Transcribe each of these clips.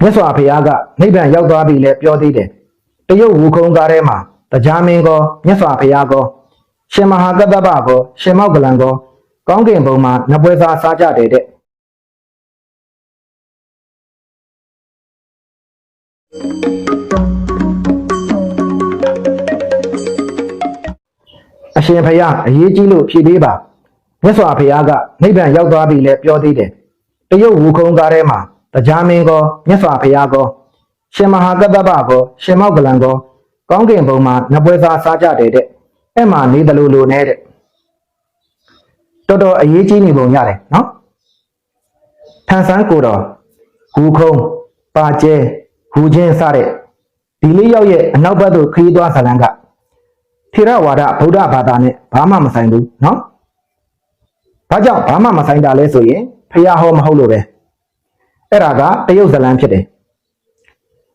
မြတ်စွာဘုရားကနိဗ္ဗာန်ရောက်သွားပြီလဲပြောသေးတယ်တရုတ်ဝူခုံကားထဲမှာတရားမင်းကောမြတ်စွာဘုရားကောရှင်မဟာကတ္တပကောရှင်မောက်ကလန်ကောကောင်းကင်ဘုံမှာနပွဲစားစားကြတယ်တဲ့အရှင်ဘုရားအရေးကြီးလို့ဖြေပေးပါမြတ်စွာဘုရားကနိဗ္ဗာန်ရောက်သွားပြီလဲပြောသေးတယ်တရုတ်ဝူခုံကားထဲမှာ တရားမင်းကောမြတ်စွာဘုရားကောရှင်မဟာကတ္တပကောရှင်မောက်ကလန်ကောကောင်းကင်ဘုံမှာနပွဲစားစားကြတယ်တဲ့အဲ့မှာနေတယ်လို့လို့နဲ့တဲ့တော်တော်အရေးကြီးနေပုံရတယ်နော်ထန်ဆန်းကိုတော်ဂူခုံပါကျဲဟူချင်းစတဲ့ဒီလေးယောက်ရဲ့အနောက်ဘက်သို့ခရီးသွားဇာလန်ကထေရဝါဒဗုဒ္ဓဘာသာနဲ့ဘာမှမဆိုင်ဘူးနော်ဘာကြောင့်ဘာမှမဆိုင်တာလဲဆိုရင်ဖះဟောမဟုတ်လို့ပဲ အဲ့ဒါကတရုတ်ဇလံဖြစ်တယ်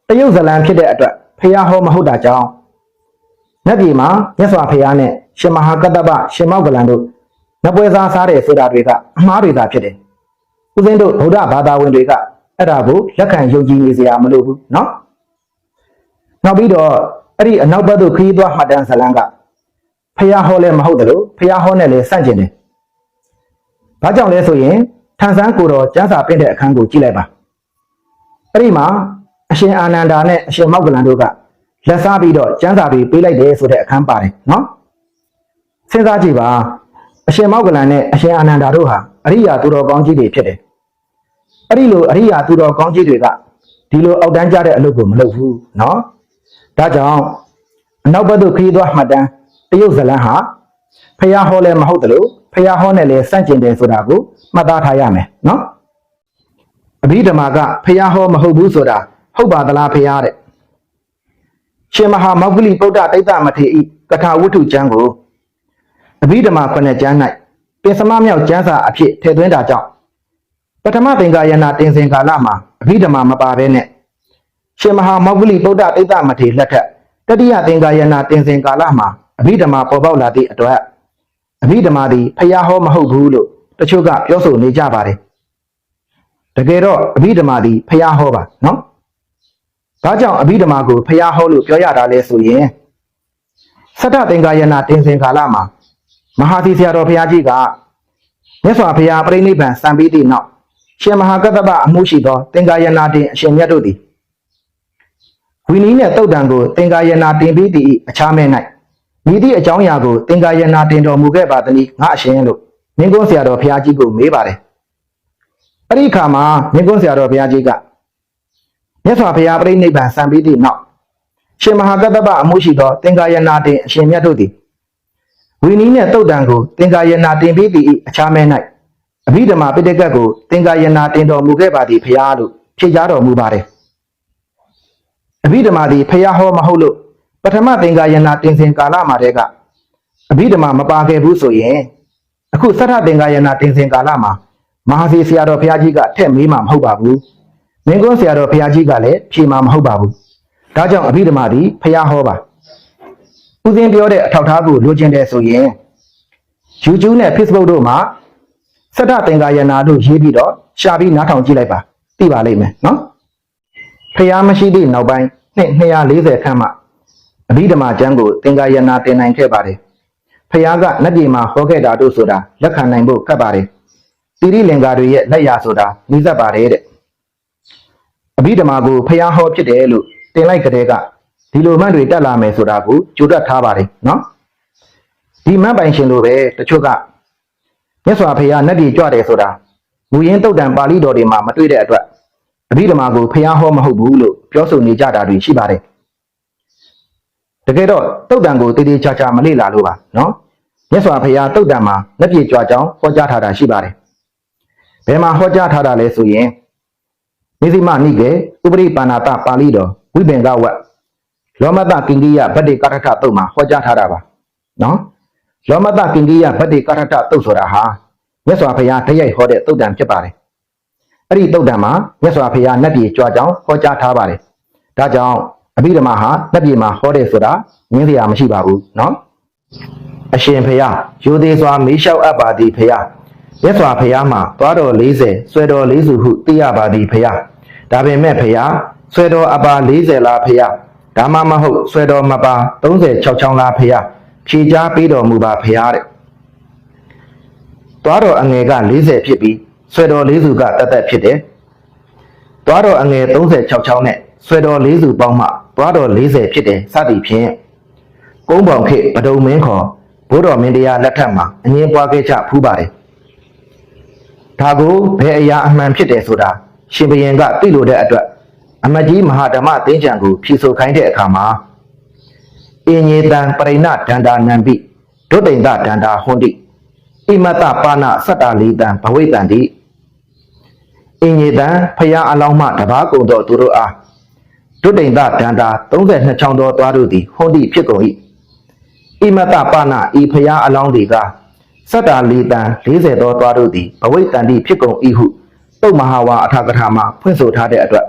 တရုတ်ဇလံဖြစ်တဲ့အတွက်ဖျားဟောမဟုတ်တာကြောင့်နတ်ပြည်မှာမြတ်စွာဘုရားနဲ့ရှင်မဟာကတ္တပရှင်မောကလန်တို့နပွဲစားစားတယ်ဆိုတာတွေကအမှားတွေသာဖြစ်တယ်။ဦးဇင်းတို့ဗုဒ္ဓဘာသာဝင်တွေကအဲ့ဒါကိုလက်ခံယုံကြည်နေစရာမလိုဘူးနော်။နောက်ပြီးတော့အဲ့ဒီအနောက်ဘက်သို့ခရီးသွားမှတ်တမ်းဇလံကဖျားဟောလည်းမဟုတ်တယ်လို့ဖျားဟောနဲ့လည်းဆန့်ကျင်တယ်။ဘာကြောင့်လဲဆိုရင် ထန်ဆန်းကိုတော်ကျမ်းစာပြတဲ့အခန်းကိုကြည့်လိုက်ပါ။အဲ့ဒီမှာအရှင်အာနန္ဒာနဲ့အရှင်မောက္ကလန်တို့ကလက်စားပြီးတော့ကျမ်းစာတွေပေးလိုက်တယ်ဆိုတဲ့အခန်းပါတယ်နော်။စဉ်းစားကြည့်ပါအရှင်မောက္ကလန်နဲ့အရှင်အာနန္ဒာတို့ဟာအရိယာသူတော်ကောင်းကြီးတွေဖြစ်တယ်။အဲ့ဒီလိုအရိယာသူတော်ကောင်းကြီးတွေကဒီလိုအောက်တန်းကြတဲ့အလုပ်ကိုမလုပ်ဘူးနော်။ဒါကြောင့်အနောက်ဘက်သို့ခရီးသွားမှတ်တမ်းတရုတ်ဇလန်ဟာဖះဟောလည်းမဟုတ်တယ်လို့ ဖះဟောနဲ့လည်းစန့်ကျင်တယ်ဆိုတာကိုမှတ်သားထားရမယ်နော်အဘိဓမ္မာကဖះဟောမဟုတ်ဘူးဆိုတာဟုတ်ပါသလားဖះတဲ့ရှင်မဟာမောဂလိပုဒ္ဒတိတ်တမထေဤကထာဝတ္ထုကျမ်းကိုအဘိဓမ္မာခုနှစ်ကျမ်း၌ပင်စမမြောက်ကျမ်းစာအဖြစ်ထည့်သွင်းတာကြောင့်ပထမသင်္ကာယနာတင်စဉ်ကာလမှာအဘိဓမ္မာမပါဘဲနဲ့ရှင်မဟာမောဂလိပုဒ္ဒတိတ်တမထေလက်ထက်တတိယသင်္ကာယနာတင်စဉ်ကာလမှာအဘိဓမ္မာပေါ်ပေါက်လာသည့်အတွက် အဘိဓမ္မာသည်ဖျားဟောမဟုတ်ဘူးလို့တချို့ကပြောဆိုနေကြပါတယ်တကယ်တော့အဘိဓမ္မာသည်ဖျားဟောပါနော်ဒါကြောင့်အဘိဓမ္မာကိုဖျားဟောလို့ပြောရတာလဲဆိုရင်သတ္တသင်္ကာယနာတင်စဉ်ကာလမှာမဟာသီဆရာတော်ဘုရားကြီးကမြတ်စွာဘုရားပြိဋိဘံစံပြီးသည့်နောက်ရှင်မဟာကတ္တပအမှုရှိသောသင်္ကာယနာတင်အရှင်မြတ်တို့သည်ဝီနီးနှင့်တုတ်တံကိုသင်္ကာယနာတင်ပြီးသည့်အခြားမဲ့၌ မိသည့်အကြောင်းအရာကိုသင်္ကာယနာတင်တော်မူခဲ့ပါသနည်းငါအရှင်လို့မင်းကုန်းဆရာတော်ဘုရားကြီးကိုမေးပါတယ်အဲ့ဒီအခါမှာမင်းကုန်းဆရာတော်ဘုရားကြီးကမြတ်စွာဘုရားပြိဋိဘံစံပြီးသည့်နောက်ရှင်မဟာကတ္တပအမှုရှိသောသင်္ကာယနာတင်အရှင်မြတ်တို့သည်ဝီနီးနှင့်တုတ်တံကိုသင်္ကာယနာတင်ပြီးသည့်အခြားမဲ့၌အဘိဓမ္မာပိဋကတ်ကိုသင်္ကာယနာတင်တော်မူခဲ့ပါသည်ဘုရားလို့ဖြေကြားတော်မူပါတယ်အဘိဓမ္မာသည်ဖျားဟောမဟုတ်လို့ ပထမသင်္ကာယနာတင်စဉ်ကာလမှာတည်းကအဘိဓမ္မာမပါခဲ့ဘူးဆိုရင်အခုသတ္ထသင်္ကာယနာတင်စဉ်ကာလမှာမဟာစီဆရာတော်ဘုရားကြီးကထက်မေးမှာမဟုတ်ပါဘူးမင်းကွန်းဆရာတော်ဘုရားကြီးကလည်းဖြေမှာမဟုတ်ပါဘူးဒါကြောင့်အဘိဓမ္မာသည်ဖျားဟောပါဦးစင်းပြောတဲ့အထောက်အထားကိုလိုချင်တယ်ဆိုရင် YouTube နဲ့ Facebook တို့မှာသတ္တသင်္ကာယနာတို့ရေးပြီးတော့ရှာပြီးနားထောင်ကြည့်လိုက်ပါသိပါလိမ့်မယ်နော်ဖျားမရှိသည့်နောက်ပိုင်းနှစ်240ခန့်မှ အဘိဓမ္မာကျမ်းကိုသင်္ကာယနာတင်နိုင်ခဲ့ပါတယ်။ဖျားကနတ်ပြည်မှာဟောခဲ့တာတို့ဆိုတာလက်ခံနိုင်ဖို့ခက်ပါတယ်။တိရိလင်္ကာတွေရဲ့လက်ရာဆိုတာနှိစက်ပါတယ်တဲ့အဘိဓမ္မာကိုဖျားဟောဖြစ်တယ်လို့တင်လိုက်ကြတဲ့ကဒီလိုမှန်တွေတက်လာမယ်ဆိုတာကိုကြိုတွက်ထားပါတယ်နော်။ဒီမှန်ပိုင်ရှင်တို့ပဲတချို့ကမြတ်စွာဘုရားနတ်ပြည်ကြွတယ်ဆိုတာမူရင်းတုတ်တန်ပါဠိတော်တွေမှာမတွေ့တဲ့အတွက်အဘိဓမ္မာကိုဖျားဟောမဟုတ်ဘူးလို့ပြောဆိုနေကြတာတွေရှိပါတယ်။ တကယ်တော့တုတ်တန်ကိုတည်တည်ချာချာမလေ့လာလို့ပါနော်မြတ်စွာဘုရားတုတ်တန်မှာလက်ပြေကြွကြောင်းဟောကြားထားတာရှိပါတယ်ဘယ်မှာဟောကြားထားတာလဲဆိုရင်နိသိမနိကေဥပရိပါဏာတပါဠိတော်ဝိပင်ကဝတ်လောမတကင်္ကိယဗတ္တိကာထထတုတ်မှာဟောကြားထားတာပါနော်လောမတကင်္ကိယဗတ္တိကာထထတုတ်ဆိုတာဟာမြတ်စွာဘုရားတရိုက်ဟောတဲ့တုတ်တန်ဖြစ်ပါတယ်အဲ့ဒီတုတ်တန်မှာမြတ်စွာဘုရားနတ်ပြည်ကြွကြောင်းဟောကြားထားပါတယ်ဒါကြောင့် အဘိဓမ္မာဟာလက်ပြေမှာဟောတယ်ဆိုတာငင်းစရာမရှိပါဘူးเนาะအရှင်ဖရာရိုသေးစွာမေးလျှောက်အပ်ပါသည်ဖရာမြတ်စွာဘုရားမှာသွားတော်40ဆွဲတော်40ဟုသိရပါသည်ဖရာ ဒါပေမဲ့ဖះဆွဲတော်အပါ40လားဖះဒါမှမဟုတ်ဆွဲတော်မပါ36ချောင်းလားဖះဖြေချပေးတော်မူပါဖះတဲ့သွားတော်အငယ်က40ဖြစ်ပြီးဆွဲတော်လေးစုကတတ်တတ်ဖြစ်တယ်သွားတော်အငယ်36ချောင်းနဲ့ဆွဲတော်လေးစုပေါင်းမှ သွားတော်40ဖြစ်တယ်စသည်ဖြင့်ကုန်းပေါင်ခေပဒုံမင်းခေါ်ဘိုးတော်မင်းတရားလက်ထက်မှာအငင်းပွားခဲ့ကြဖူးပါတယ်ဒါကိုဘယ်အရာအမှန်ဖြစ်တယ်ဆိုတာရှင်ဘုရင်ကသိလို့တဲ့အတွက်အမကြီးမဟာဓမ္မသင်္ကြန်ကိုဖြေဆိုခိုင်းတဲ့အခါမှာအင်းကြီးတံပရိဏဒန္တာနံပိဒုတိယဒန္တာဟွန်တိဣမတပါဏစတ္တလီတံဘဝိတံတိအင်းကြီးတံဖရာအလောင်းမှတပါးကုံတော်သူတို့အား ဒုတိယဒန္တာ32ချောင်းတော်သွားတို့သည်ဟွန်တိဖြစ်ကုန်၏ဣမတပါဏဤဖရာအလောင်းတွေကစတ္တလီတံ40တော်သွားတို့သည်ဘဝိတံတိဖြစ်ကုန်၏ဟုတုတ်မဟာဝါအထာကထာမှာဖွင့်ဆိုထားတဲ့အတွက်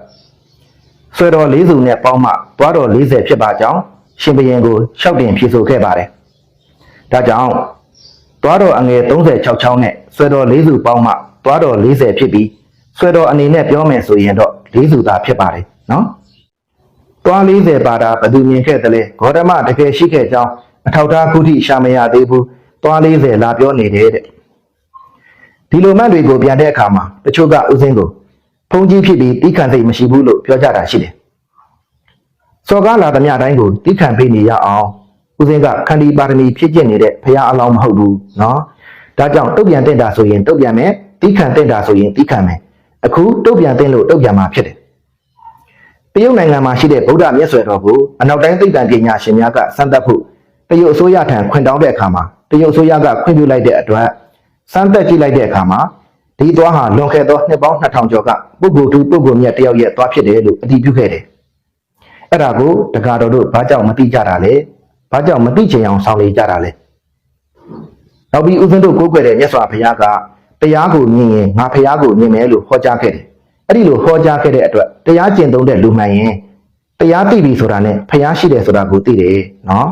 ဆွဲတော်40နဲ့ပေါင်းမှသွားတော်40ဖြစ်ပါကြောင်းရှင်ဘရင်ကိုရှောက်တင်ဖြေဆိုခဲ့ပါတယ်။ဒါကြောင့်သွားတော်အငယ်36ချောင်းနဲ့ဆွဲတော်40ပေါင်းမှသွားတော်40ဖြစ်ပြီးဆွဲတော်အနေနဲ့ပြောမယ်ဆိုရင်တော့40သာဖြစ်ပါတယ်နော်။ သွား40ပါတာဘယ်သူမြင်ခဲ့တယ်လဲဂေါတမတကယ်ရှိခဲ့ကြောင်းအထောက်ထားခုထိရှာမရသေးဘူးသွား40လာပြောနေတယ်တဲ့။ဒီလိုမှတ်တွေကိုပြန်တဲ့အခါမှာတချို့ကဥစဉ်ကိုဖုန်ကြီးဖြစ်ပြီးတိခံစိတ်မရှိဘူးလို့ပြောကြတာရှိတယ်။စော်ကားလာသမျှတိုင်းကိုတိခံပေးနေရအောင်ဦးစင်းကခန္တီပါရမီဖြစ်ကျင့်နေတဲ့ဘုရားအလောင်းမဟုတ်ဘူးနော်။ဒါကြောင့်တုတ်ပြန်တဲ့တာဆိုရင်တုတ်ပြန်မယ်တိခံတဲ့တာဆိုရင်တိခံမယ်။အခုတုတ်ပြန်တဲ့လို့တုတ်ပြန်မှာဖြစ်တယ်။ တရုတ်နိုင်ငံမှာရှိတဲ့ဗုဒ္ဓမြတ်စွာတော်ကိုအနောက်တိုင်းသိပ္ပံပညာရှင်များကစမ်းသပ်ဖို့တရုတ်အစိုးရထံခွင့်တောင်းတဲ့အခါမှာတရုတ်အစိုးရကခွင့်ပြုလိုက်တဲ့အတွက်စမ်းသပ်ကြည့်လိုက်တဲ့အခါမှာဒီသွားဟာလွန်ခဲ့သောနှစ်ပေါင်း2000ကျော်ကပုဂ္ဂိုလ်သူပုဂ္ဂိုလ်မြတ်တယောက်ရဲ့သွားဖြစ်တယ်လို့အတည်ပြုခဲ့တယ်။အဲ့ဒါကိုတက္ကတော်တို့ဘာကြောင့်မသိကြတာလဲ။ဘာကြောင့်မသိချင်အောင်ဆောင်နေကြတာလဲ။နောက်ပြီးဦးဇင်းတို့ကိုးကွယ်တဲ့မြတ်စွာဘုရားကတရားကိုမြင်ရင်ငါဘုရားကိုမြင်မယ်လို့ဟောကြားခဲ့တယ်။ အဲ့ဒီလိုဟောကြားခဲ့တဲ့အတွက်တရားကျင့်သုံးတဲ့လူမှန်ရင်တရားသိပြီဆိုတာနဲ့ဖျားရှိတယ်ဆိုတာကိုသိတယ်နော်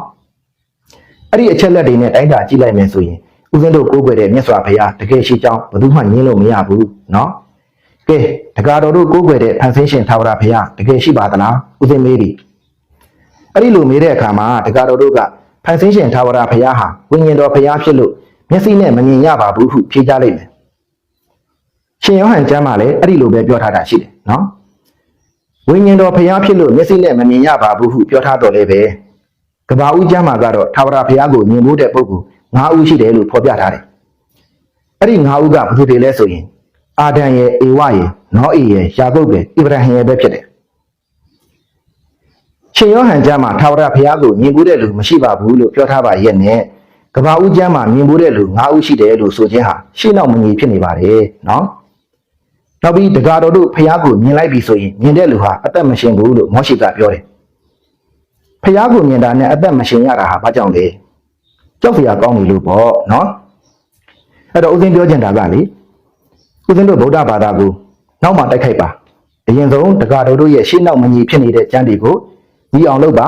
အဲ့ဒီအချက်လက်တွေနဲ့တိုင်းတာကြည့်လိုက်မယ်ဆိုရင်ဦးဇင်းတို့ကိုးကွယ်တဲ့မြတ်စွာဘုရားတကယ်ရှိကြောင်းဘယ်သူမှငင်းလို့မရဘူးနော်ကဲတကာတော်တို့ကိုးကွယ်တဲ့ဖန်ဆင်းရှင်သာဝရဘုရားတကယ်ရှိပါသလားဦးဇင်းမေးသည်အဲ့ဒီလိုမေးတဲ့အခါမှာတကာတော်တို့ကဖန်ဆင်းရှင်သာဝရဘုရားဟာဝိညာဉ်တော်ဘုရားဖြစ်လို့မျက်စိနဲ့မမြင်ရပါဘူးဟုဖြေကြလိုက်တယ် ရှင်ယောဟန်ကျမ်းမှာလည်းအဲ့ဒီလိုပဲပြောထားတာရှိတယ်နော်ဝိညာဉ်တော်ဖျားဖြစ်လို့မျက်စိနဲ့မမြင်ရပါဘူးဟုပြောထားတော်လည်းပဲကဘာဦးကျမ်းမှာကတော့ထာဝရဘုရားကိုမြင်ဖို့တဲ့ပုဂ္ဂိုလ်၅ဦးရှိတယ်လို့ဖော်ပြထားတယ်အဲ့ဒီ၅ဦးကဘယ်သူတွေလဲဆိုရင်အာဒံရဲ့ဧဝရဲ့နောအေရဲ့ယာကုပ်ရဲ့အိဗရာဟင်ရဲ့ပဲဖြစ်တယ်ရှင်ယောဟန်ကျမ်းမှာထာဝရဘုရားကိုမြင်ဖို့တဲ့လူမရှိပါဘူးလို့ပြောထားပါရဲ့နဲ့ကဘာဦးကျမ်းမှာမြင်ဖို့တဲ့လူ၅ဦးရှိတယ်လို့ဆိုခြင်းဟာရှေ့နောက်မငြိဖြစ်နေပါတယ်နော် နောက်ပြီးတက္ကတော်တို့ဘုရားကိုမြင်လိုက်ပြီဆိုရင်မြင်တဲ့လူဟာအသက်မရှင်ဘူးလို့မောရှိကပြောတယ်။ဘုရားကိုမြင်တာနဲ့အသက်မရှင်ရတာဟာဘာကြောင့်လဲ။ကြောက်စရာကောင်းပြီလို့ပေါ့နော်အဲ့တော့ဦးဇင်းပြောချင်တာကလေဦးဇင်းတို့ဗုဒ္ဓဘာသာကိုနောက်မှတိုက်ခိုက်ပါအရင်ဆုံးတက္ကတော်တို့ရဲ့ရှေ့နောက်မညီဖြစ်နေတဲ့ကျမ်းတွေကိုညီအောင်လုပ်ပါ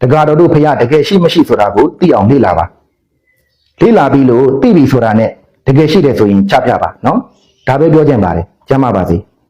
တက္ကတော်တို့ဖះတကယ်ရှိမရှိဆိုတာကိုသိအောင်လေ့လာပါလေ့လာပြီးလို့သိပြီဆိုတာနဲ့တကယ်ရှိတယ်ဆိုရင်ချပြပါနော်ဒါပဲပြောချင်ပါတယ် ကျမ်းပါပါစေ